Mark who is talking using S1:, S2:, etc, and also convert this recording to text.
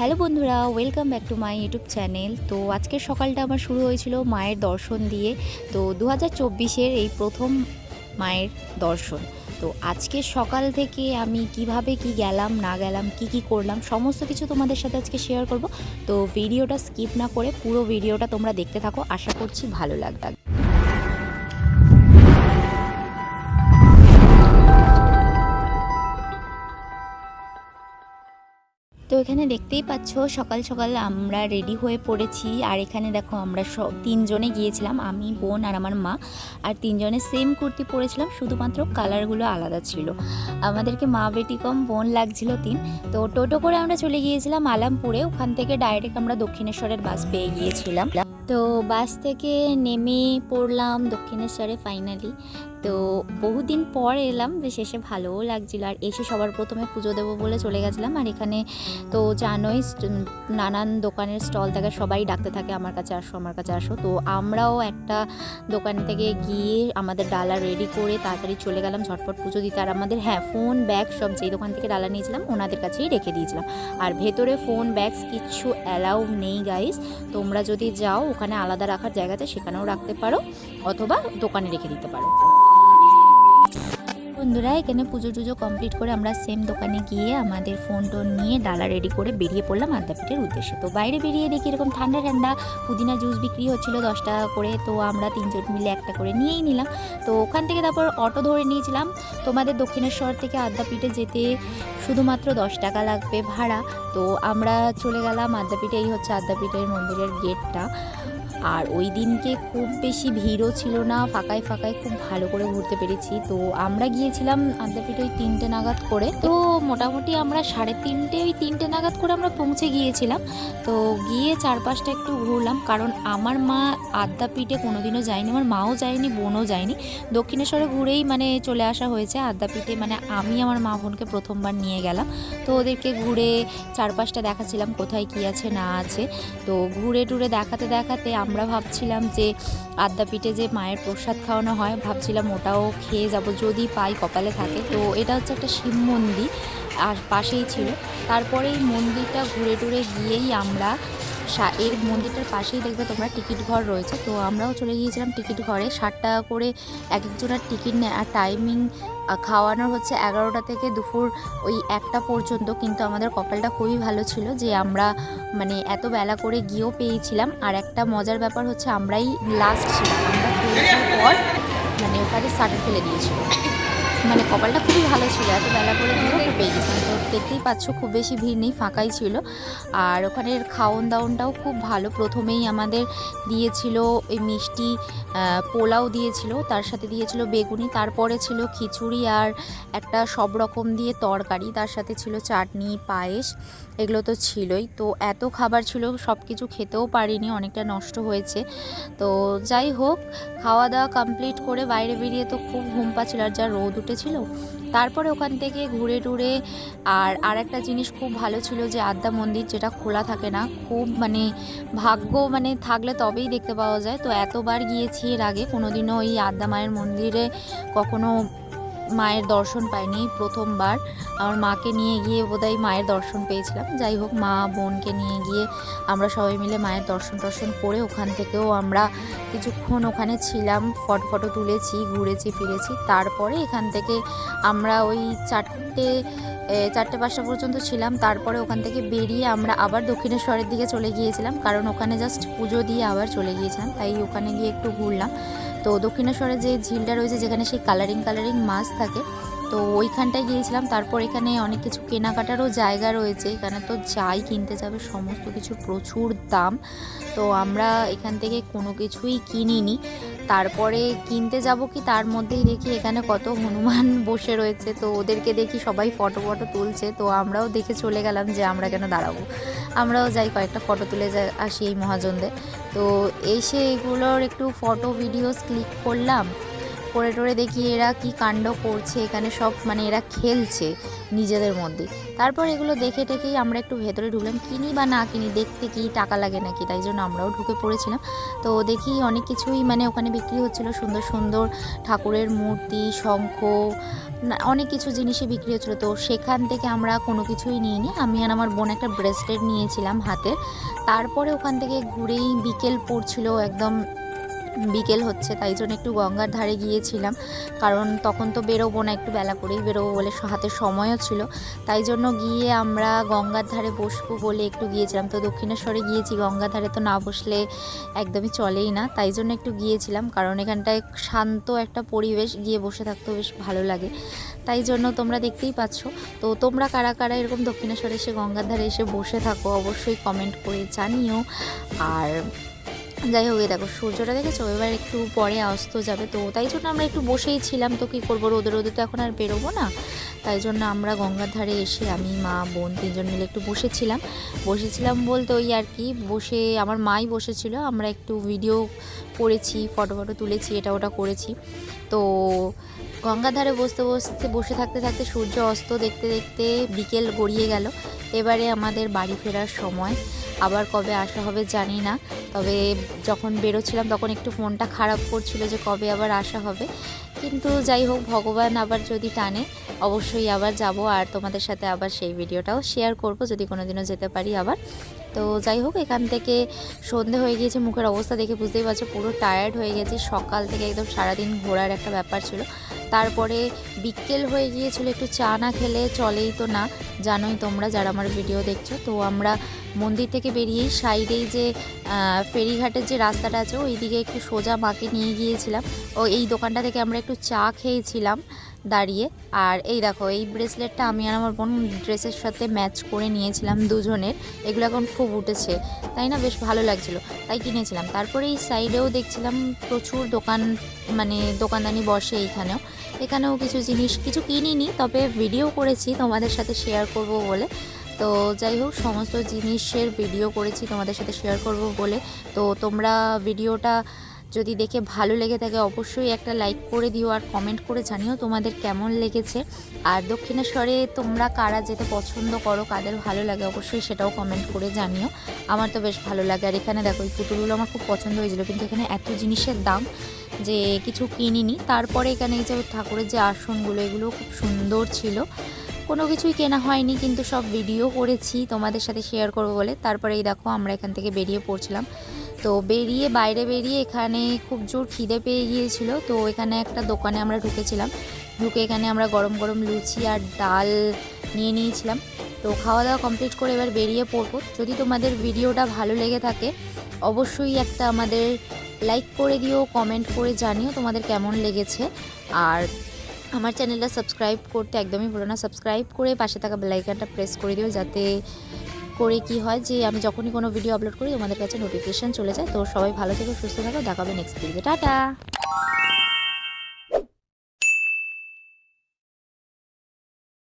S1: Hello বন্ধুরা welcome back to my YouTube channel তো আজকের সকালটা আমার শুরু হয়েছিল মায়ের দর্শন দিয়ে। তো দু হাজার এই প্রথম মায়ের দর্শন। তো আজকে সকাল থেকে আমি কীভাবে কি গেলাম, না গেলাম, কি কি করলাম, সমস্ত কিছু তোমাদের সাথে আজকে শেয়ার করব। তো ভিডিওটা স্কিপ না করে পুরো ভিডিওটা তোমরা দেখতে থাকো। আশা করছি ভালো লাগবে। এখানে দেখতেই পাচ্ছ, সকাল সকাল আমরা রেডি হয়ে পড়েছি। আর এখানে দেখো আমরা সব তিনজনে গিয়েছিলাম, আমি, বোন আর আমার মা। আর তিনজনে সেম কুর্তি পরেছিলাম, শুধুমাত্র কালারগুলো আলাদা ছিল। আমাদেরকে মা, বেটি কম, বোন লাগছিল তিন। তো টোটো করে আমরা চলে গিয়েছিলাম আলামপুরে। ওখান থেকে ডাইরেক্ট আমরা দক্ষিণেশ্বরের বাস পেয়ে গিয়েছিলাম। তো বাস থেকে নেমে পড়লাম দক্ষিণেশ্বরে ফাইনালি তো বহুদিন পর এলাম এসে ভালোও লাগছিল। আর এসে সবার প্রথমে পুজো দেবো বলে চলে গেছিলাম। আর এখানে তো জানোই নানান দোকানের স্টল থাকে, সবাই ডাকতে থাকে আমার কাছে, আসো, আমার কাছে আসো। তো আমরাও একটা দোকান থেকে গিয়ে আমাদের ডালা রেডি করে তাড়াতাড়ি চলে গেলাম, ঝটপট পুজো দিতে। আর আমাদের হ্যাঁ ফোন ব্যাগ সব যেই দোকান থেকে ডালা নিয়েছিলাম, ওনাদের কাছেই রেখে দিয়েছিলাম। আর ভেতরে ফোন ব্যাগস কিচ্ছু অ্যালাউ নেই গাইস তোমরা যদি যাও, ওখানে আলাদা রাখার জায়গা আছে, সেখানেও রাখতে পারো, অথবা দোকানে রেখে দিতে পারো। বন্ধুরা, এখানে পুজো টুজো কমপ্লিট করে আমরা সেম দোকানে গিয়ে আমাদের ফোন টোন নিয়ে ডালা রেডি করে বেরিয়ে পড়লাম আদ্যাপীঠের উদ্দেশ্যে। তো বাইরে বেরিয়ে দেখি এরকম ঠান্ডা ঠান্ডা, পুদিনা জুস বিক্রি হচ্ছিল দশ টাকা করে, তো আমরা তিনজন মিলে একটা করে নিয়েই নিলাম। তো ওখান থেকে তারপর অটো ধরে নিয়েছিলাম। তোমাদের দক্ষিণেশ্বর থেকে আদ্যাপীঠে যেতে শুধুমাত্র দশ টাকা লাগবে ভাড়া। তো আমরা চলে গেলাম আদ্যাপীঠে, এই হচ্ছে আদ্যাপীঠের মন্দিরের গেটটা। আর ওই দিনকে খুব বেশি ভিড়ও ছিল না, ফাঁকায় ফাঁকায় খুব ভালো করে ঘুরতে পেরেছি। তো আমরা গিয়েছিলাম আদ্যাপীঠে ওই তিনটে নাগাদ করে। তো মোটামুটি আমরা সাড়ে তিনটে, ওই তিনটে নাগাদ করে আমরা পৌঁছে গিয়েছিলাম। তো গিয়ে চারপাশটা একটু ঘুরলাম, কারণ আমার মা আদ্যাপীঠে কোনোদিনও যায়নি, আমার মাও যায়নি, বোনও যায়নি। দক্ষিণেশ্বরে ঘুরেই মানে চলে আসা হয়েছে আদ্যাপীঠে মানে আমি আমার মা বোনকে প্রথমবার নিয়ে গেলাম। তো ওদেরকে ঘুরে চারপাশটা দেখাচ্ছিলাম, কোথায় কী আছে, না আছে। তো ঘুরে টুরে দেখাতে দেখাতে আমরা ভাবছিলাম যে আদ্যাপীঠে যে মায়ের প্রসাদ খাওয়ানো হয়, ভাবছিলাম ওটাও খেয়ে যাব। যদি পাই কপালে থাকে। তো এটা হচ্ছে একটা শিব মন্দির, আর পাশেই ছিল। তারপরে এই মন্দিরটা ঘুরে টুরে গিয়েই আমরা এর মন্দিরটার পাশেই দেখবে তোমরা টিকিট ঘর রয়েছে। তো আমরাও চলে গিয়েছিলাম টিকিট ঘরে। ষাট টাকা করে এক একজনের টিকিট নেয় আর টাইমিং খাওয়ানোর হচ্ছে এগারোটা থেকে দুপুর ওই একটা পর্যন্ত। কিন্তু আমাদের কপালটা খুবই ভালো ছিল যে আমরা মানে এত বেলা করে গিয়েও পেয়েছিলাম। আর একটা মজার ব্যাপার হচ্ছে আমরাই লাস্ট ছিলাম। আমরা পর মানে ওখানে সার্টে ফেলে দিয়েছিল। মানে কপালটা খুবই ভালো ছিল, এত বেলা করে গিয়েও পেয়ে তো দেখতেই পাচ্ছ, খুব বেশি ভিড় নেই, ফাঁকাই ছিল। আর ওখানের খাওন দাওনটাও খুব ভালো, প্রথমেই আমাদের দিয়েছিল ওই মিষ্টি পোলাও দিয়েছিল, তার সাথে দিয়েছিল বেগুনি, তারপরে ছিল খিচুড়ি আর একটা সব রকম দিয়ে তরকারি, তার সাথে ছিল চাটনি, পায়েস, এগুলো তো ছিলই। তো এত খাবার ছিল সব কিছু খেতেও পারিনি, অনেকটা নষ্ট হয়েছে। তো যাই হোক, খাওয়া দাওয়া কমপ্লিট করে বাইরে বেরিয়ে তো খুব ঘুম পাচ্ছিল, আর যা রোদ উঠেছিল তারপরে ওখান থেকে ঘুরে টুরে আর আর একটা জিনিস খুব ভালো ছিল যে আদ্যা মন্দির যেটা খোলা থাকে না, খুব মানে ভাগ্য মানে থাকলে তবেই দেখতে পাওয়া যায়। তো এতবার গিয়েছি এর আগে, কোনোদিনও ওই আদ্যা মায়ের মন্দিরে কখনো মায়ের দর্শন পাইনি প্রথমবার। আমার মাকে নিয়ে গিয়ে বোধহয় মায়ের দর্শন পেয়েছিলাম। যাই হোক, মা বোনকে নিয়ে গিয়ে আমরা সবাই মিলে মায়ের দর্শন টর্শন করে ওখান থেকেও আমরা কিছুক্ষণ ওখানে ছিলাম, ফটো ফটো তুলেছি, ঘুরেছি, ফিরেছি। তারপরে এখান থেকে আমরা ওই চারটে চারটে পাঁচটা পর্যন্ত ছিলাম। তারপরে ওখান থেকে বেরিয়ে আমরা আবার দক্ষিণেশ্বরের দিকে চলে গিয়েছিলাম। কারণ ওখানে জাস্ট পুজো দিয়ে আবার চলে গিয়েছিলাম। তাই ওখানে গিয়ে একটু ঘুরলাম। তো দক্ষিণেশ্বরে যে ঝিলটা রয়েছে, যেখানে সেই কালারিং কালারিং মাছ থাকে, তো ওইখানটায় গিয়েছিলাম। তারপর এখানে অনেক কিছু কেনাকাটারও জায়গা রয়েছে। এখানে তো যাই কিনতে যাবে, সমস্ত কিছু প্রচুর দাম। তো আমরা এখান থেকে কোনো কিছুই কিনিনি। তারপরে কিনতে যাব কি তার মধ্যেই দেখি এখানে কত হনুমান বসে রয়েছে। তো ওদেরকে দেখি সবাই ফটো ফটো তুলছে। তো আমরাও দেখে চলে গেলাম যে আমরা কেন দাঁড়াবো। আমরাও যাই কয়েকটা ফটো তুলে যা আসি এই মহাজনদের। তো এসে এগুলোর একটু ফটো ভিডিওস ক্লিক করলাম। করে টোরে দেখি এরা কি কাণ্ড করছে, এখানে সব মানে এরা খেলছে নিজেদের মধ্যে। তারপর এগুলো দেখে টেকেই আমরা একটু ভেতরে ঢুকলাম, কিনি বা না কিনি, দেখতে কি টাকা লাগে নাকি, তাই জন্য আমরাও ঢুকে পড়েছিলাম। তো দেখি অনেক কিছুই মানে ওখানে বিক্রি হচ্ছিল, সুন্দর সুন্দর ঠাকুরের মূর্তি, শঙ্খ অনেক কিছু জিনিসই বিক্রি হচ্ছিল। তো সেখান থেকে আমরা কোনো কিছুই নিইনি। আমি আর আমার বোন একটা ব্রেসলেট নিয়েছিলাম হাতে। তারপরে ওখান থেকে ঘুরেই বিকেল পড়ছিল, একদম বিকেল হচ্ছে, তাই জন্য একটু গঙ্গার ধারে গিয়েছিলাম। কারণ তখন তো বেরোবো না, একটু বেলা করেই বেরোবো বলে হাতে সময়ও ছিল। তাই জন্য গিয়ে আমরা গঙ্গার ধারে বসবো বলে একটু গিয়েছিলাম। তো দক্ষিণেশ্বরে গিয়েছি, গঙ্গার ধারে তো না বসলে একদমই চলেই না। তাই জন্য একটু গিয়েছিলাম, কারণ এখানটায় শান্ত একটা পরিবেশ, গিয়ে বসে থাকতেও বেশ ভালো লাগে। তাই জন্য তোমরা দেখতেই পাচ্ছ। তো তোমরা কারা কারা এরকম দক্ষিণেশ্বরে এসে গঙ্গার ধারে এসে বসে থাকো, অবশ্যই কমেন্ট করে জানিও। আর যাই হোক দেখো, সূর্যটা দেখেছ? এবার একটু পরে অস্ত যাবে। তো তাই জন্য আমরা একটু বসেই ছিলাম। তো কী করব? রোদে রোদে তো এখন আর বেরোবো না। তাই জন্য আমরা গঙ্গার ধারে এসে আমি, মা, বোন তিনজন মিলে একটু বসেছিলাম। বসেছিলাম বলতে ওই আর কি, বসে আমার মাই বসেছিল। আমরা একটু ভিডিও করেছি, ফটো ফটো তুলেছি, এটা ওটা করেছি। তো গঙ্গার ধারে বসতে বসতে, বসে থাকতে থাকতে সূর্য অস্ত দেখতে দেখতে বিকেল গড়িয়ে গেল। এবারে আমাদের বাড়ি ফেরার সময়। আবার কবে আসা হবে জানি না। তবে যখন বেরোচ্ছিলাম তখন একটু ফোনটা খারাপ করছিল যে কবে আবার আসা হবে। কিন্তু যাই হোক, ভগবান আবার যদি টানে, অবশ্যই আবার যাব। আর তোমাদের সাথে আবার সেই ভিডিওটাও শেয়ার করব, যদি কোনোদিনও যেতে পারি আবার। তো যাই হোক, এখান থেকে সন্ধে হয়ে গিয়েছে, মুখের অবস্থা দেখে বুঝতেই পারছ, পুরো টায়ার্ড হয়ে গেছি। সকাল থেকে একদম সারাদিন ঘোরার একটা ব্যাপার ছিল। তারপরে বিকেল হয়ে গিয়েছিল, একটু চা না খেলে চলেই তো না। জানোই তোমরা যারা আমার ভিডিও দেখছ, তো আমরা মন্দির থেকে বেরিয়েই সাইডেই যে ফেরিঘাটের যে রাস্তাটা আছে ওই দিকে একটু সোজা মাকে নিয়ে গিয়েছিলাম। ও এই দোকানটা থেকে আমরা একটু চা খেয়েছিলাম। দাঁড়িয়ে। আর এই দেখো, এই ব্রেসলেটটা আমি আর আমার বোন ড্রেসের সাথে ম্যাচ করে নিয়েছিলাম দুজনের। এগুলো এখন খুব উঠেছে, তাই না? বেশ ভালো লাগছিল, তাই কিনেছিলাম। তারপরে এই সাইডেও দেখছিলাম প্রচুর দোকান মানে দোকানদানি বসে এইখানেও। এখানেও কিছু জিনিস, কিছু কিনিনি, তবে ভিডিও করেছি, তোমাদের সাথে শেয়ার করব বলে। তো যাই হোক, সমস্ত জিনিসের ভিডিও করেছি, তোমাদের সাথে শেয়ার করব বলে। তো তোমরা ভিডিওটা যদি দেখে ভালো লেগে থাকে, অবশ্যই একটা লাইক করে দিও আর কমেন্ট করে জানিও তোমাদের কেমন লেগেছে। আর দক্ষিণেশ্বরে তোমরা কারা যেতে পছন্দ করো, কাদের ভালো লাগে, অবশ্যই সেটাও কমেন্ট করে জানিও। আমার তো বেশ ভালো লাগে। আর এখানে দেখো, এই পুতুলগুলো আমার খুব পছন্দ হয়েছিল, কিন্তু এখানে এত জিনিসের দাম যে কিছু কিনিনি। তারপরে এখানে এই যে ঠাকুরের যে আসনগুলো এগুলো খুব সুন্দর ছিল। কোনো কিছুই কেনা হয়নি, কিন্তু সব ভিডিও করেছি, তোমাদের সাথে শেয়ার করব বলে। তারপরে এই দেখো, আমরা এখান থেকে বেরিয়ে পড়ছিলাম। তো বেরিয়ে, বাইরে বেরিয়ে এখানে খুব জোর খিদে পেয়ে গিয়েছিল। তো এখানে একটা দোকানে আমরা ঢুকেছিলাম। ঢুকে এখানে আমরা গরম গরম লুচি আর ডাল নিয়ে নিয়েছিলাম। তো খাওয়া দাওয়া কমপ্লিট করে এবার বেরিয়ে পড়ব। যদি তোমাদের ভিডিওটা ভালো লেগে থাকে, অবশ্যই একটা আমাদের লাইক করে দিও, কমেন্ট করে জানিও তোমাদের কেমন লেগেছে। আর আমার চ্যানেলটা সাবস্ক্রাইব করতে একদমই ভুলো না। সাবস্ক্রাইব করে পাশে থাকা বেলাইকানটা প্রেস করে দিও যাতে করে কি হয় যে আমি যখনই কোনো ভিডিও আপলোড করি, তোমাদের কাছে নোটিফিকেশান চলে যায়। তো সবাই ভালো থেকে, সুস্থ থাকো দেখাবে নেক্সট ভিডিও টাটা!